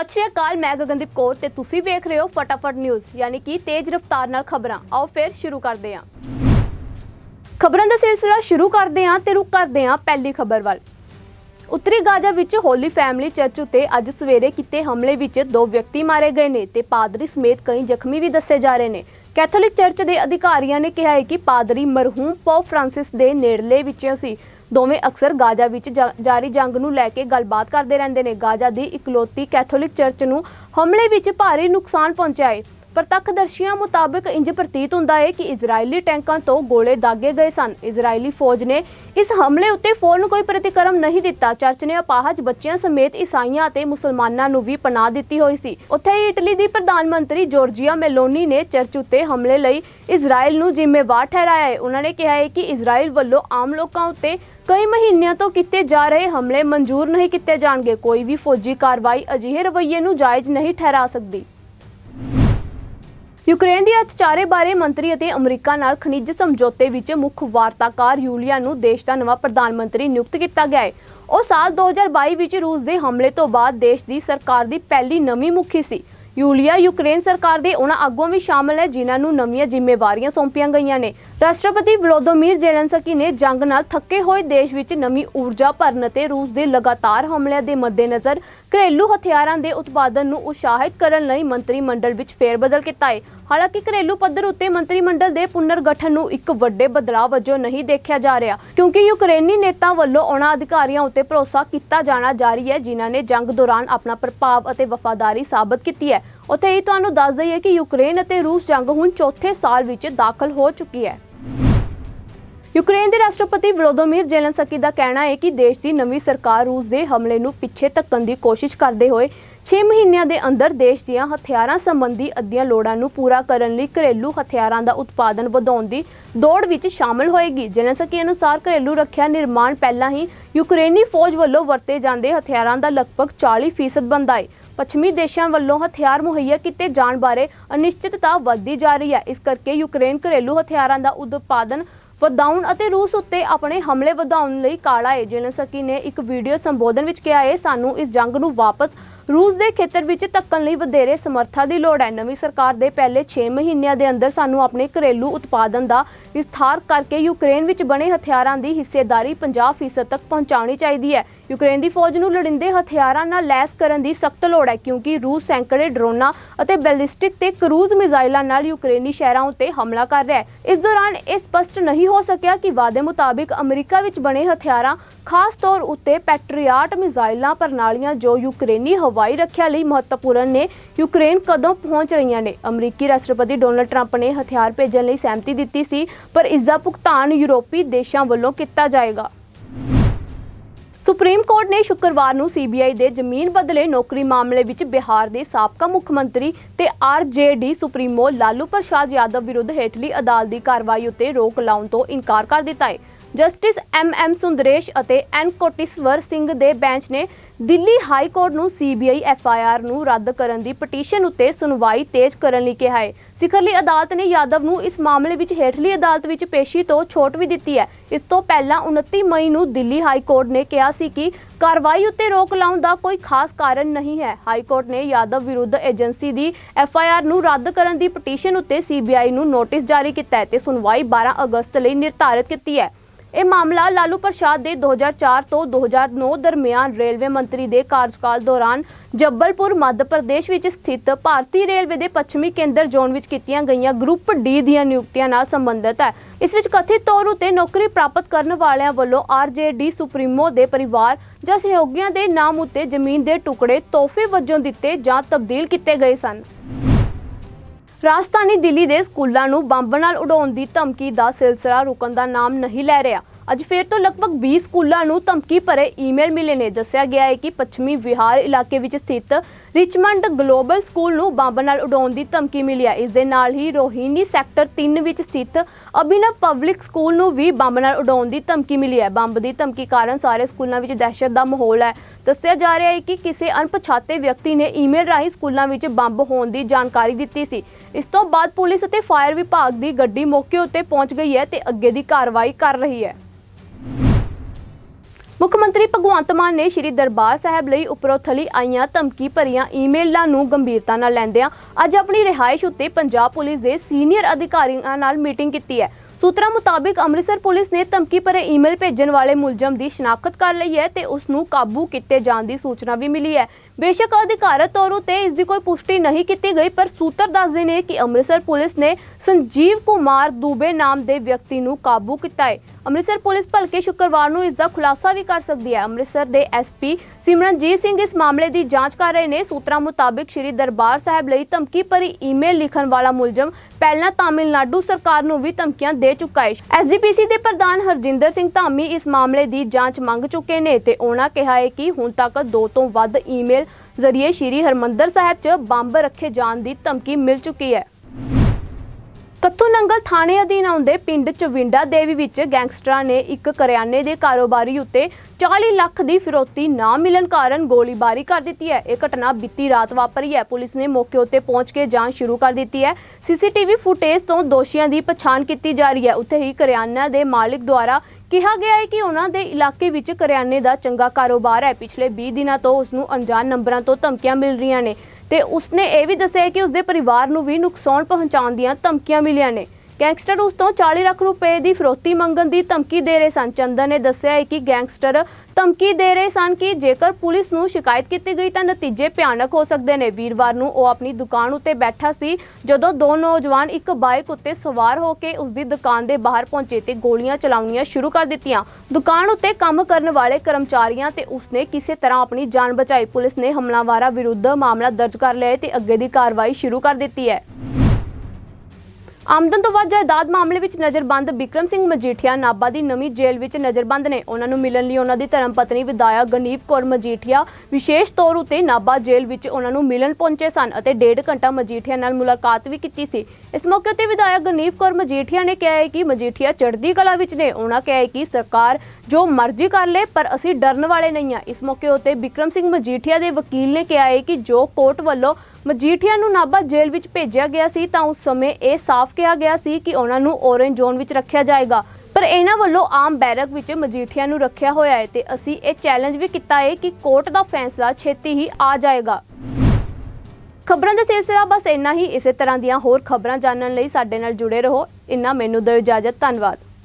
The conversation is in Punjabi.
ਸਤਿ ਸ਼੍ਰੀ ਅਕਾਲ, ਮੈਂ ਗਗਨਦੀਪ ਕੌਰ ਤੇ ਤੁਸੀਂ ਵੇਖ ਰਹੇ ਹੋ ਫਟਾਫਟ ਨਿਊਜ਼, ਯਾਨੀ ਕਿ ਤੇਜ਼ ਰਫ਼ਤਾਰ ਨਾਲ ਖਬਰਾਂ। ਆਓ ਫਿਰ ਸ਼ੁਰੂ ਕਰਦੇ ਹਾਂ। ਖਬਰਾਂ ਦਾ ਸਿਲਸਿਲਾ ਸ਼ੁਰੂ ਕਰਦੇ ਹਾਂ ਤੇ ਰੁਕ ਕਰਦੇ ਹਾਂ ਪਹਿਲੀ ਖਬਰ ਵੱਲ। ਉੱਤਰੀ ਗਾਜ਼ਾ ਵਿੱਚ ਹੋਲੀ ਫੈਮਿਲੀ ਚਰਚ ਉਤੇ ਅੱਜ ਸਵੇਰੇ ਕੀਤੇ ਹਮਲੇ ਵਿੱਚ ਦੋ ਵਿਅਕਤੀ ਮਾਰੇ ਗਏ ਨੇ ਤੇ ਪਾਦਰੀ ਸਮੇਤ ਕਈ ਜ਼ਖਮੀ ਵੀ ਦੱਸੇ ਜਾ ਰਹੇ ਨੇ। ਕੈਥੋਲਿਕ ਚਰਚ ਦੇ ਅਧਿਕਾਰੀਆਂ ਨੇ ਕਿਹਾ ਹੈ ਕਿ ਪਾਦਰੀ ਮਰਹੂਮ ਪੋਪ ਫ੍ਰਾਂਸਿਸ ਦੇ ਨੇੜਲੇ ਵਿੱਚ ਸੀ। ਦੋਵੇਂ ਅਕਸਰ ਗਾਜ਼ਾ ਵਿੱਚ ਜਾਰੀ ਜੰਗ ਨੂੰ ਲੈ ਕੇ ਗੱਲਬਾਤ ਕਰਦੇ ਰਹਿੰਦੇ ਨੇ। ਗਾਜ਼ਾ ਦੀ ਇਕਲੌਤੀ ਕੈਥੋਲਿਕ ਚਰਚ ਨੂੰ ਹਮਲੇ ਵਿੱਚ ਭਾਰੀ ਨੁਕਸਾਨ ਪਹੁੰਚਿਆ ਹੈ ਪ੍ਰਤੱਖਦਰਸ਼ੀਆਂ ਮੁਤਾਬਕ ਇੰਜ ਪ੍ਰਤੀਤ ਹੁੰਦਾ ਹੈ ਕਿ ਇਜ਼ਰਾਈਲੀ ਟੈਂਕਾਂ ਤੋਂ ਗੋਲੇ ਦਾਗੇ ਗਏ ਸਨ। ਇਜ਼ਰਾਈਲੀ ਫੌਜ ਨੇ ਇਸ ਹਮਲੇ ਉੱਤੇ ਫੌਰਨ ਕੋਈ ਪ੍ਰਤੀਕਰਮ ਨਹੀਂ ਦਿੱਤਾ। ਚਰਚ ਨੇ ਅਪਾਹਜ ਬੱਚਿਆਂ ਸਮੇਤ ਈਸਾਈਆਂ ਅਤੇ ਮੁਸਲਮਾਨਾਂ ਨੂੰ ਵੀ ਪਨਾਹ ਦਿੱਤੀ ਹੋਈ ਸੀ। ਉੱਥੇ ਹੀ ਇਟਲੀ ਦੀ ਪ੍ਰਧਾਨ ਮੰਤਰੀ ਜੋਰਜੀਆ ਮੈਲੋਨੀ ਨੇ ਚਰਚ ਉੱਤੇ ਹਮਲੇ ਲਈ ਇਜ਼ਰਾਈਲ ਨੂੰ ਜ਼ਿੰਮੇਵਾਰ ਠਹਿਰਾਇਆ ਹੈ। ਉਹਨਾਂ ਨੇ ਕਿਹਾ ਹੈ ਕਿ ਇਜ਼ਰਾਈਲ ਵੱਲੋਂ ਆਮ ਲੋਕਾਂ ਉੱਤੇ ਕਈ ਮਹੀਨਿਆਂ ਤੋਂ ਕੀਤੇ ਜਾ ਰਹੇ ਹਮਲੇ ਮਨਜ਼ੂਰ ਨਹੀਂ ਕੀਤੇ ਜਾਣਗੇ। ਕੋਈ ਵੀ ਫੌਜੀ ਕਾਰਵਾਈ ਅਜਿਹੇ ਰਵੱਈਏ ਨੂੰ ਜਾਇਜ਼ ਨਹੀਂ ਠਹਿਰਾ ਸਕਦੀ। ਯੂਕਰੇਨ ਦੀ ਅਰਥਚਾਰੇ ਬਾਰੇ ਮੰਤਰੀ ਅਤੇ ਅਮਰੀਕਾ ਨਾਲ ਖਣਿਜ ਸਮਝੌਤੇ ਵਿੱਚ ਮੁੱਖ ਵਾਰਤਾਕਾਰ ਯੂਲੀਆ ਨੂੰ ਦੇਸ਼ ਦਾ ਨਵਾਂ ਪ੍ਰਧਾਨ ਮੰਤਰੀ ਨਿਯੁਕਤ ਕੀਤਾ ਗਿਆ ਹੈ। ਉਹ ਸਾਲ 2022 ਵਿੱਚ ਰੂਸ ਦੇ ਹਮਲੇ ਤੋਂ ਬਾਅਦ ਦੇਸ਼ ਦੀ ਸਰਕਾਰ ਦੀ ਪਹਿਲੀ ਨਵੀਂ ਮੁਖੀ ਸੀ। ਯੂਲੀਆ ਯੂਕਰੇਨ ਸਰਕਾਰ ਦੇ ਉਹਨਾਂ ਆਗੂਆਂ ਵਿੱਚ ਸ਼ਾਮਲ ਹੈ ਜਿਨ੍ਹਾਂ ਨੂੰ ਨਵੀਆਂ ਜ਼ਿੰਮੇਵਾਰੀਆਂ ਸੌਂਪੀਆਂ ਗਈਆਂ ਨੇ। ਰਾਸ਼ਟਰਪਤੀ ਵਲੋਦੋਮੀਰ ਜ਼ੈਲੈਂਸਕੀ ਨੇ ਜੰਗ ਨਾਲ ਥੱਕੇ ਹੋਏ ਦੇਸ਼ ਵਿੱਚ ਨਵੀਂ ਊਰਜਾ ਭਰਨ ਅਤੇ ਰੂਸ ਦੇ ਲਗਾਤਾਰ ਹਮਲਿਆਂ ਦੇ ਮੱਦੇਨਜ਼ਰ ਘਰੇਲੂ ਹਥਿਆਰਾਂ ਦੇ ਉਤਪਾਦਨ ਨੂੰ ਉਤਸ਼ਾਹਿਤ ਕਰਨ ਲਈ ਮੰਤਰੀ ਮੰਡਲ ਵਿੱਚ ਫੇਰਬਦਲ ਕੀਤਾ ਹੈ। ਹਾਲਾਂਕਿ ਘਰੇਲੂ ਪੱਧਰ ਉੱਤੇ ਮੰਤਰੀ ਮੰਡਲ ਦੇ ਪੁਨਰਗਠਨ ਨੂੰ ਇੱਕ ਵੱਡੇ ਬਦਲਾਅ ਵਜੋਂ ਨਹੀਂ ਦੇਖਿਆ ਜਾ ਰਿਹਾ, ਕਿਉਂਕਿ ਯੂਕਰੇਨੀ ਨੇਤਾ ਵੱਲੋਂ ਉਹਨਾਂ ਅਧਿਕਾਰੀਆਂ ਉੱਤੇ ਭਰੋਸਾ ਕੀਤਾ ਜਾਣਾ ਜਾਰੀ ਹੈ, ਜਿਨ੍ਹਾਂ ਨੇ ਜੰਗ ਦੌਰਾਨ ਆਪਣਾ ਪ੍ਰਭਾਵ ਅਤੇ ਵਫਾਦਾਰੀ ਸਾਬਤ ਕੀਤੀ ਹੈ। ਉੱਥੇ ਹੀ ਤੁਹਾਨੂੰ ਦੱਸ ਦਈਏ ਕਿ ਯੂਕਰੇਨ ਅਤੇ ਰੂਸ ਜੰਗ ਹੁਣ ਚੌਥੇ ਸਾਲ ਵਿੱਚ ਦਾਖਲ ਹੋ ਚੁੱਕੀ ਹੈ। ਯੂਕਰੇਨ ਦੇ ਰਾਸ਼ਟਰਪਤੀ ਵਲੋਦੋਮੀਰ ਜ਼ੈਲੈਂਸਕੀ ਦਾ ਕਹਿਣਾ ਹੈ ਕਿ ਦੇਸ਼ ਦੀ ਨਵੀਂ ਸਰਕਾਰ ਰੂਸ ਦੇ ਹਮਲੇ ਨੂੰ ਪਿੱਛੇ ਧੱਕਣ ਦੀ ਕੋਸ਼ਿਸ਼ ਕਰਦੇ ਹੋਏ 6 ਮਹੀਨਿਆਂ ਦੇ ਅੰਦਰ ਦੇਸ਼ ਦੀਆਂ ਹਥਿਆਰਾਂ ਸੰਬੰਧੀ ਅੱਧੀਆਂ ਲੋੜਾਂ ਨੂੰ ਪੂਰਾ ਕਰਨ ਲਈ ਘਰੇਲੂ ਹਥਿਆਰਾਂ ਦਾ ਉਤਪਾਦਨ ਵਧਾਉਣ ਦੀ ਦੌੜ ਵਿੱਚ ਸ਼ਾਮਲ ਹੋਏਗੀ। ਜਨਸਕੀ ਅਨੁਸਾਰ ਘਰੇਲੂ ਰੱਖਿਆ ਨਿਰਮਾਣ ਪਹਿਲਾਂ ਹੀ ਯੂਕਰੇਨੀ ਫੌਜ ਵੱਲੋਂ ਵਰਤੇ ਜਾਂਦੇ ਹਥਿਆਰਾਂ ਦਾ ਲਗਭਗ 40% ਬਣਦਾ ਹੈ ਪੱਛਮੀ ਦੇਸ਼ਾਂ ਵੱਲੋਂ ਹਥਿਆਰ ਮੁਹੱਈਆ ਕੀਤੇ ਜਾਣ ਬਾਰੇ ਅਨਿਸ਼ਚਿਤਤਾ ਵੱਧਦੀ ਜਾ ਰਹੀ ਹੈ। ਇਸ ਕਰਕੇ ਯੂਕਰੇਨ ਘਰੇਲੂ ਹਥਿਆਰਾਂ ਦਾ ਉਤਪਾਦਨ ਵਧਾਉਣ ਅਤੇ ਰੂਸ ਉੱਤੇ ਆਪਣੇ ਹਮਲੇ ਵਧਾਉਣ ਲਈ ਕਾਲਾ ਏ। ਜ਼ੈਲੈਂਸਕੀ ਨੇ ਇੱਕ ਵੀਡੀਓ ਸੰਬੋਧਨ ਵਿੱਚ ਕਿਹਾ ਹੈ ਸਾਨੂੰ ਇਸ ਜੰਗ ਨੂੰ ਵਾਪਸ ਰੂਸ ਦੇ ਖੇਤਰ ਵਿੱਚ ਧੱਕਣ ਲਈ ਵਧੇਰੇ ਸਮਰੱਥਾ ਦੀ ਲੋੜ ਹੈ। ਨਵੀਂ ਸਰਕਾਰ ਦੇ ਪਹਿਲੇ 6 ਮਹੀਨਿਆਂ ਦੇ ਅੰਦਰ ਸਾਨੂੰ ਆਪਣੇ ਘਰੇਲੂ ਉਤਪਾਦਨ ਦਾ ਵਿਸਥਾਰ ਕਰਕੇ ਯੂਕਰੇਨ ਵਿੱਚ ਬਣੇ ਹਥਿਆਰਾਂ ਦੀ ਹਿੱਸੇਦਾਰੀ 50% ਤੱਕ ਪਹੁੰਚਾਉਣੀ ਚਾਹੀਦੀ ਹੈ। ਯੂਕਰੇਨ ਦੀ ਫੌਜ ਨੂੰ ਲੋੜੀਂਦੇ ਹਥਿਆਰਾਂ ਨਾਲ ਲੈਸ ਕਰਨ ਦੀ ਸਖਤ ਲੋੜ ਹੈ, ਕਿਉਂਕਿ ਰੂਸ ਸੈਂਕੜੇ ਡਰੋਨਾਂ ਅਤੇ ਬੈਲਿਸਟਿਕ ਤੇ ਕਰੂਜ਼ ਮਿਜ਼ਾਈਲਾਂ ਨਾਲ ਯੂਕਰੇਨੀ ਸ਼ਹਿਰਾਂ ਉੱਤੇ ਹਮਲਾ ਕਰ ਰਿਹਾ ਹੈ। ਇਸ ਦੌਰਾਨ ਇਹ ਸਪਸ਼ਟ ਨਹੀਂ ਹੋ ਸਕਿਆ ਕਿ ਵਾਅਦੇ ਮੁਤਾਬਿਕ ਅਮਰੀਕਾ ਵਿੱਚ ਬਣੇ ਹਥਿਆਰਾਂ, ਖਾਸ ਤੌਰ ਉੱਤੇ ਪੈਟਰੀਆਟ ਮਿਜ਼ਾਈਲਾਂ ਪ੍ਰਣਾਲੀਆਂ ਜੋ ਯੂਕਰੇਨੀ ਹਵਾਈ ਰੱਖਿਆ ਲਈ ਮਹੱਤਵਪੂਰਨ ਨੇ, ਯੂਕਰੇਨ ਕਦੋਂ ਪਹੁੰਚ ਰਹੀਆਂ ਨੇ? ਅਮਰੀਕੀ ਰਾਸ਼ਟਰਪਤੀ ਡੋਨਲਡ ਟਰੰਪ ਨੇ ਹਥਿਆਰ ਭੇਜਣ ਲਈ ਸਹਿਮਤੀ ਦਿੱਤੀ ਸੀ, ਪਰ ਇਸ ਦਾ ਭੁਗਤਾਨ ਯੂਰਪੀ ਦੇਸ਼ਾਂ ਵੱਲੋਂ ਕੀਤਾ ਜਾਏਗਾ। ਸੁਪਰੀਮ ਕੋਰਟ ਨੇ ਸ਼ੁੱਕਰਵਾਰ ਨੂੰ ਸੀਬੀਆਈ ਦੇ ਜ਼ਮੀਨ ਬਦਲੇ ਨੌਕਰੀ ਮਾਮਲੇ ਵਿੱਚ ਬਿਹਾਰ ਦੇ ਸਾਬਕਾ ਮੁੱਖ ਮੰਤਰੀ ਤੇ ਆਰਜੇਡੀ ਸੁਪਰੀਮੋ ਲਾਲੂ ਪ੍ਰਸਾਦ ਯਾਦਵ ਵਿਰੁੱਧ ਹੇਠਲੀ ਅਦਾਲਤ ਦੀ ਕਾਰਵਾਈ ਉੱਤੇ ਰੋਕ ਲਾਉਣ ਤੋਂ ਇਨਕਾਰ ਕਰ ਦਿੱਤਾ ਹੈ। ਜਸਟਿਸ ਐਮ ਐਮ ਸੁੰਦਰੇਸ਼ ਅਤੇ ਐਨ ਕੋਟਿਸਵਰ ਸਿੰਘ ਦੇ ਬੈਂਚ ਨੇ ਦਿੱਲੀ ਹਾਈ ਕੋਰਟ ਨੂੰ ਸੀਬੀਆਈ ਐਫਆਈਆਰ ਨੂੰ ਰੱਦ ਕਰਨ ਦੀ ਪਟੀਸ਼ਨ ਉੱਤੇ ਸੁਣਵਾਈ ਤੇਜ਼ ਕਰਨ ਲਈ ਕਿਹਾ ਹੈ। ਸਿਖਰਲੀ ਅਦਾਲਤ ਨੇ ਯਾਦਵ ਨੂੰ ਇਸ ਮਾਮਲੇ ਵਿੱਚ ਹੇਠਲੀ ਅਦਾਲਤ ਵਿੱਚ ਪੇਸ਼ੀ ਤੋਂ ਛੋਟ ਵੀ ਦਿੱਤੀ ਹੈ। ਇਸ ਤੋਂ ਪਹਿਲਾਂ 29 ਮਈ ਨੂੰ ਦਿੱਲੀ ਹਾਈ ਕੋਰਟ ਨੇ ਕਿਹਾ ਸੀ ਕਿ ਕਾਰਵਾਈ ਉੱਤੇ ਰੋਕ ਲਾਉਣ ਦਾ ਕੋਈ ਖਾਸ ਕਾਰਨ ਨਹੀਂ ਹੈ। ਹਾਈ ਕੋਰਟ ਨੇ ਯਾਦਵ ਵਿਰੁੱਧ ਏਜੰਸੀ ਦੀ ਐਫਆਈਆਰ ਨੂੰ ਰੱਦ ਕਰਨ ਦੀ ਪਟੀਸ਼ਨ ਉੱਤੇ ਸੀਬੀਆਈ ਨੂੰ ਨੋਟਿਸ ਜਾਰੀ ਕੀਤਾ ਹੈ ਤੇ ਸੁਣਵਾਈ 12 ਅਗਸਤ ਲਈ ਨਿਰਧਾਰਤ ਕੀਤੀ ਹੈ। ਇਹ ਮਾਮਲਾ ਲਾਲੂ ਪ੍ਰਸਾਦ ਦੇ 2004 ਤੋਂ 2009 ਦਰਮਿਆਨ ਰੇਲਵੇ ਮੰਤਰੀ ਦੇ ਕਾਰਜਕਾਲ ਦੌਰਾਨ ਜੱਬਲਪੁਰ, ਮੱਧ ਪ੍ਰਦੇਸ਼ ਵਿੱਚ ਸਥਿਤ ਭਾਰਤੀ ਰੇਲਵੇ ਦੇ ਪੱਛਮੀ ਕੇਂਦਰ ਜ਼ੋਨ ਵਿੱਚ ਕੀਤੀਆਂ ਗਈਆਂ ਗਰੁੱਪ ਡੀ ਦੀਆਂ ਨਿਯੁਕਤੀਆਂ ਨਾਲ ਸੰਬੰਧਿਤ ਹੈ। ਇਸ ਵਿੱਚ ਕਥਿਤ ਤੌਰ ਉਤੇ ਨੌਕਰੀ ਪ੍ਰਾਪਤ ਕਰਨ ਵਾਲਿਆਂ ਵੱਲੋਂ ਆਰਜੇਡੀ ਸੁਪਰੀਮੋ ਦੇ ਪਰਿਵਾਰ ਜਾਂ ਸਹਿਯੋਗੀਆਂ ਦੇ ਨਾਮ ਉੱਤੇ ਜ਼ਮੀਨ ਦੇ ਟੁਕੜੇ ਤੋਹਫੇ ਵਜੋਂ ਦਿੱਤੇ ਜਾਂ ਤਬਦੀਲ ਕੀਤੇ ਗਏ ਸਨ। ਰਾਜਧਾਨੀ ਦਿੱਲੀ ਦੇ ਸਕੂਲਾਂ ਨੂੰ ਬੰਬ ਨਾਲ ਉਡਾਉਣ ਦੀ ਧਮਕੀ ਦਾ ਸਿਲਸਿਲਾ ਰੁਕਣ ਦਾ ਨਾਮ ਨਹੀਂ ਲੈ ਰਿਹਾ। ਅੱਜ ਫੇਰ ਤੋਂ ਲਗਭਗ 20 ਸਕੂਲਾਂ ਨੂੰ ਧਮਕੀ ਭਰੇ ਈਮੇਲ ਮਿਲੇ ਨੇ। ਦੱਸਿਆ ਗਿਆ ਹੈ ਕਿ ਪੱਛਮੀ ਵਿਹਾਰ ਇਲਾਕੇ ਵਿੱਚ ਸਥਿਤ ਰਿਚਮੰਡ ਗਲੋਬਲ ਸਕੂਲ ਨੂੰ ਬੰਬ ਨਾਲ ਉਡਾਉਣ ਦੀ ਧਮਕੀ ਮਿਲੀ ਹੈ। ਇਸ ਦੇ ਨਾਲ ਹੀ ਰੋਹਿਣੀ ਸੈਕਟਰ 3 ਵਿੱਚ ਸਥਿਤ ਅਭਿਨਵ ਪਬਲਿਕ ਸਕੂਲ ਨੂੰ ਵੀ ਬੰਬ ਨਾਲ ਉਡਾਉਣ ਦੀ ਧਮਕੀ ਮਿਲੀ ਹੈ। ਬੰਬ ਦੀ ਧਮਕੀ ਕਾਰਨ ਸਾਰੇ ਸਕੂਲਾਂ ਵਿੱਚ ਦਹਿਸ਼ਤ ਦਾ ਮਾਹੌਲ ਹੈ। ਦੱਸਿਆ ਜਾ ਰਿਹਾ ਹੈ ਕਿ ਕਿਸੇ ਅਣਪਛਾਤੇ ਵਿਅਕਤੀ ਨੇ ਈਮੇਲ ਰਾਹੀਂ ਸਕੂਲਾਂ ਵਿੱਚ ਬੰਬ ਹੋਣ ਦੀ ਜਾਣਕਾਰੀ ਦਿੱਤੀ ਸੀ। ਇਸ ਤੋਂ ਬਾਅਦ ਪੁਲਿਸ ਅਤੇ ਫਾਇਰ ਵਿਭਾਗ ਦੀ ਗੱਡੀ ਮੌਕੇ ਉੱਤੇ ਪਹੁੰਚ ਗਈ ਹੈ ਤੇ ਅੱਗੇ ਦੀ ਕਾਰਵਾਈ ਕਰ ਰਹੀ ਹੈ। ਮੁੱਖ ਮੰਤਰੀ ਭਗਵੰਤ ਮਾਨ ਨੇ ਸ਼੍ਰੀ ਦਰਬਾਰ ਸਾਹਿਬ ਲਈ ਉਪਰੋਥਲੀ ਆਈਆਂ ਧਮਕੀ ਭਰੀਆਂ ਈਮੇਲਾਂ ਨੂੰ ਗੰਭੀਰਤਾ ਨਾਲ ਲੈਂਦਿਆਂ ਅੱਜ ਆਪਣੀ ਰਿਹਾਇਸ਼ ਉੱਤੇ ਪੰਜਾਬ ਪੁਲਿਸ ਦੇ ਸੀਨੀਅਰ ਅਧਿਕਾਰੀਆਂ ਨਾਲ ਮੀਟਿੰਗ ਕੀਤੀ ਹੈ। ਸੂਤਰਾਂ ਮੁਤਾਬਿਕ ਅੰਮ੍ਰਿਤਸਰ ਪੁਲਿਸ ਨੇ ਧਮਕੀ ਭਰੇ ਈਮੇਲ ਭੇਜਣ ਵਾਲੇ ਮੁਲਜ਼ਮ ਦੀ ਸ਼ਨਾਖਤ ਕਰ ਲਈ ਹੈ ਤੇ ਉਸ ਨੂੰ ਕਾਬੂ ਕੀਤੇ ਜਾਣ ਦੀ ਸੂਚਨਾ ਵੀ ਮਿਲੀ ਹੈ। ਬੇਸ਼ੱਕ ਅਧਿਕਾਰਤ ਤੌਰ ਉਤੇ ਇਸ ਦੀ ਕੋਈ ਪੁਸ਼ਟੀ ਨਹੀਂ ਕੀਤੀ ਗਈ, ਪਰ ਸੂਤਰ ਦੱਸਦੇ ਨੇ ਕਿ ਅੰਮ੍ਰਿਤਸਰ ਪੁਲਿਸ ਨੇ ਸੰਜੀਵ ਕੁਮਾਰ ਦੂਬੇ ਨਾਮ ਦੇ ਵਿਅਕਤੀ ਨੂੰ ਕਾਬੂ ਕੀਤਾ ਹੈ। ਅੰਮ੍ਰਿਤਸਰ ਪੁਲਿਸ ਭਲਕੇ ਸ਼ੁੱਕਰਵਾਰ ਨੂੰ ਇਸ ਦਾ ਖੁਲਾਸਾ ਵੀ ਕਰ ਸਕਦੀ ਹੈ। ਅੰਮ੍ਰਿਤਸਰ ਦੇ ਐਸਪੀ ਸਿਮਰਨਜੀਤ ਸਿੰਘ ਇਸ ਮਾਮਲੇ ਦੀ ਜਾਂਚ ਕਰ ਰਹੇ ਨੇ। ਸੂਤਰਾਂ ਮੁਤਾਬਿਕ ਸ਼੍ਰੀ ਦਰਬਾਰ ਸਾਹਿਬ ਲਈ ਧਮਕੀ ਭਰੀ ਈਮੇਲ ਲਿਖਣ ਵਾਲਾ ਮੁਲਜ਼ਮ ਪਹਿਲਾਂ ਤਾਮਿਲਨਾਡੂ ਸਰਕਾਰ ਨੂੰ ਵੀ ਧਮਕੀਆਂ ਦੇ ਚੁੱਕਾ ਹੈ। ਐਸਜੀਪੀਸੀ ਦੇ ਪ੍ਰਧਾਨ ਹਰਜਿੰਦਰ ਸਿੰਘ ਧਾਮੀ ਇਸ ਮਾਮਲੇ ਦੀ ਜਾਂਚ ਮੰਗ ਚੁੱਕੇ ਨੇ ਤੇ ਉਹਨਾਂ ਕਿਹਾ ਹੈ ਕਿ ਹੁਣ ਤੱਕ ਦੋ ਤੋਂ ਵੱਧ ਈਮੇਲ ਜ਼ਰੀਏ ਸ਼੍ਰੀ ਹਰਮੰਦਰ ਸਾਹਿਬ 'ਚ ਬੰਬ ਰੱਖੇ ਜਾਣ ਦੀ ਧਮਕੀ ਮਿਲ ਚੁੱਕੀ ਹੈ। ਕੱਥੂ ਨੰਗਲ ਥਾਣੇ ਅਧੀਨ ਆਉਂਦੇ ਪਿੰਡ ਚਵਿੰਡਾ ਦੇਵੀ ਵਿੱਚ ਗੈਂਗਸਟਰਾਂ ਨੇ ਇੱਕ ਕਰਿਆਨੇ ਦੇ ਕਾਰੋਬਾਰੀ ਉੱਤੇ 40 ਲੱਖ ਦੀ ਫਿਰੌਤੀ ਨਾ ਮਿਲਣ ਕਾਰਨ ਗੋਲੀਬਾਰੀ ਕਰ ਦਿੱਤੀ ਹੈ। ਇਹ ਘਟਨਾ ਬੀਤੀ ਰਾਤ ਵਾਪਰੀ ਹੈ। ਪੁਲਿਸ ਨੇ ਮੌਕੇ ਉੱਤੇ ਪਹੁੰਚ ਕੇ ਜਾਂਚ ਸ਼ੁਰੂ ਕਰ ਦਿੱਤੀ ਹੈ। ਸੀਸੀਟੀਵੀ ਫੁਟੇਜ ਤੋਂ ਦੋਸ਼ੀਆਂ ਦੀ ਪਛਾਣ ਕੀਤੀ ਜਾ ਰਹੀ ਹੈ। ਉੱਥੇ ਹੀ ਕਰਿਆਨਾ ਦੇ ਮਾਲਕ ਦੁਆਰਾ ਕਿਹਾ ਗਿਆ ਹੈ ਕਿ ਉਹਨਾਂ ਦੇ ਇਲਾਕੇ ਵਿੱਚ ਕਰਿਆਨੇ ਦਾ ਚੰਗਾ ਕਾਰੋਬਾਰ ਹੈ। ਪਿਛਲੇ 20 ਦਿਨਾਂ ਤੋਂ ਉਸ ਨੂੰ ਅਣਜਾਣ ਨੰਬਰਾਂ ਤੋਂ ਧਮਕੀਆਂ ਮਿਲ ਰਹੀਆਂ ਨੇ। ਤੇ ਉਸਨੇ ਇਹ ਵੀ ਦੱਸਿਆ ਕਿ ਉਸਦੇ ਪਰਿਵਾਰ ਨੂੰ ਵੀ ਨੁਕਸਾਨ ਪਹੁੰਚਾਉਣ ਦੀਆਂ ਧਮਕੀਆਂ ਮਿਲੀਆਂ ਨੇ। ਗੈਂਗਸਟਰ ਉਸ ਤੋਂ 40 ਲੱਖ ਰੁਪਏ ਦੀ ਫਰੋਤੀ ਮੰਗਣ ਦੀ ਧਮਕੀ ਦੇ ਰਹੇ ਸਨ। ਚੰਦਨ ਨੇ ਦੱਸਿਆ ਹੈ ਕਿ ਗੈਂਗਸਟਰ ਧਮਕੀ ਦੇ ਰਹੇ ਸਨ ਕਿ ਜੇਕਰ ਪੁਲਿਸ ਨੂੰ ਸ਼ਿਕਾਇਤ ਕੀਤੀ ਗਈ ਤਾਂ ਨਤੀਜੇ ਭਿਆਨਕ ਹੋ ਸਕਦੇ ਨੇ। ਵੀਰਵਾਰ ਨੂੰ ਉਹ ਆਪਣੀ ਦੁਕਾਨ ਉੱਤੇ ਬੈਠਾ ਸੀ, ਜਦੋਂ ਦੋ ਨੌਜਵਾਨ ਇੱਕ ਬਾਈਕ ਉੱਤੇ ਸਵਾਰ ਹੋ ਕੇ ਉਸ ਦੀ ਦੁਕਾਨ ਦੇ ਬਾਹਰ ਪਹੁੰਚੇ ਤੇ ਗੋਲੀਆਂ ਚਲਾਉਣੀਆਂ ਸ਼ੁਰੂ ਕਰ ਦਿੱਤੀਆਂ। ਦੁਕਾਨ ਉੱਤੇ ਕੰਮ ਕਰਨ ਵਾਲੇ ਕਰਮਚਾਰੀਆਂ ਤੇ ਉਸਨੇ ਕਿਸੇ ਤਰ੍ਹਾਂ ਆਪਣੀ ਜਾਨ ਬਚਾਈ। ਪੁਲਿਸ ਨੇ ਹਮਲਾਵਰਾਂ ਵਿਰੁੱਧ ਮਾਮਲਾ ਦਰਜ ਕਰ ਲਿਆ ਤੇ ਅੱਗੇ ਦੀ ਕਾਰਵਾਈ ਸ਼ੁਰੂ ਕਰ ਦਿੱਤੀ ਹੈ। ਆਮਦਨ ਤੋਂ ਵੱਧ ਜਾਇਦਾਦ ਮਾਮਲੇ ਵਿੱਚ ਨਜ਼ਰਬੰਦ ਬਿਕਰਮ ਸਿੰਘ ਮਜੀਠੀਆ ਨਾਭਾ ਦੀ ਨਵੀਂ ਜੇਲ੍ਹ ਵਿੱਚ ਨਜ਼ਰਬੰਦ ਨੇ। ਉਹਨਾਂ ਨੂੰ ਮਿਲਣ ਲਈ ਉਹਨਾਂ ਦੀ ਧਰਮ ਪਤਨੀ ਵਿਧਾਇਕ ਗਨੀਪ ਕੌਰ ਮਜੀਠੀਆ ਵਿਸ਼ੇਸ਼ ਤੌਰ ਉਤੇ ਨਾਭਾ ਜੇਲ੍ਹ ਵਿੱਚ ਉਹਨਾਂ ਨੂੰ ਮਿਲਣ ਪਹੁੰਚੇ ਸਨ ਅਤੇ ਡੇਢ ਘੰਟਾ ਮਜੀਠੀਆ ਨਾਲ ਮੁਲਾਕਾਤ ਵੀ ਕੀਤੀ ਸੀ। ਇਸ ਮੌਕੇ ਤੇ ਵਿਧਾਇਕ ਗਨੀਪ ਕੌਰ ਮਜੀਠੀਆ ਨੇ ਕਿਹਾ ਹੈ ਕਿ ਮਜੀਠੀਆ ਚੜ੍ਹਦੀ ਕਲਾ ਵਿੱਚ ਨੇ। ਉਹਨਾਂ ਕਿਹਾ ਹੈ ਕਿ ਸਰਕਾਰ ਜੋ ਮਰਜ਼ੀ ਕਰ ਲੇ, ਪਰ ਅਸੀਂ ਡਰਨ ਵਾਲੇ ਨਹੀਂ ਹਾਂ। ਇਸ ਮੌਕੇ ਉਤੇ ਬਿਕਰਮ ਸਿੰਘ ਮਜੀਠੀਆ ਦੇ ਵਕੀਲ ਨੇ ਕਿਹਾ ਹੈ ਕਿ ਜੋ ਕੋਰਟ ਵੱਲੋਂ ਮਜੀਠੀਆ ਨੂੰ ਨਾਭਾ ਜੇਲ੍ਹ ਵਿੱਚ ਭੇਜਿਆ ਗਿਆ ਸੀ ਤਾਂ ਉਸ ਸਮੇਂ ਇਹ ਸਾਫ਼ ਕਿਹਾ ਗਿਆ ਸੀ ਕਿ ਉਹਨਾਂ ਨੂੰ ਔਰੇਂਜ ਜ਼ੋਨ ਵਿੱਚ ਰੱਖਿਆ ਜਾਏਗਾ। ਪਰ ਇਹਨਾਂ ਵੱਲੋਂ ਆਮ ਬੈਰਕ ਵਿੱਚ ਮਜੀਠੀਆ ਨੂੰ ਰੱਖਿਆ ਹੋਇਆ ਹੈ ਤੇ ਅਸੀਂ ਇਹ ਚੈਲੰਜ ਵੀ ਕੀਤਾ ਹੈ ਕਿ ਕੋਰਟ ਦਾ ਫੈਸਲਾ ਛੇਤੀ ਹੀ ਆ ਜਾਏਗਾ। ਖਬਰਾਂ ਦਾ ਸਿਲਸਿਲਾ ਬਸ ਇੰਨਾ ਹੀ। ਇਸੇ ਤਰ੍ਹਾਂ ਦੀਆਂ ਹੋਰ ਖਬਰਾਂ ਜਾਣਨ ਲਈ ਸਾਡੇ ਨਾਲ ਜੁੜੇ ਰਹੋ। ਇੰਨਾ ਮੈਨੂੰ ਦਿਓ ਇਜਾਜ਼ਤ। ਧੰਨਵਾਦ।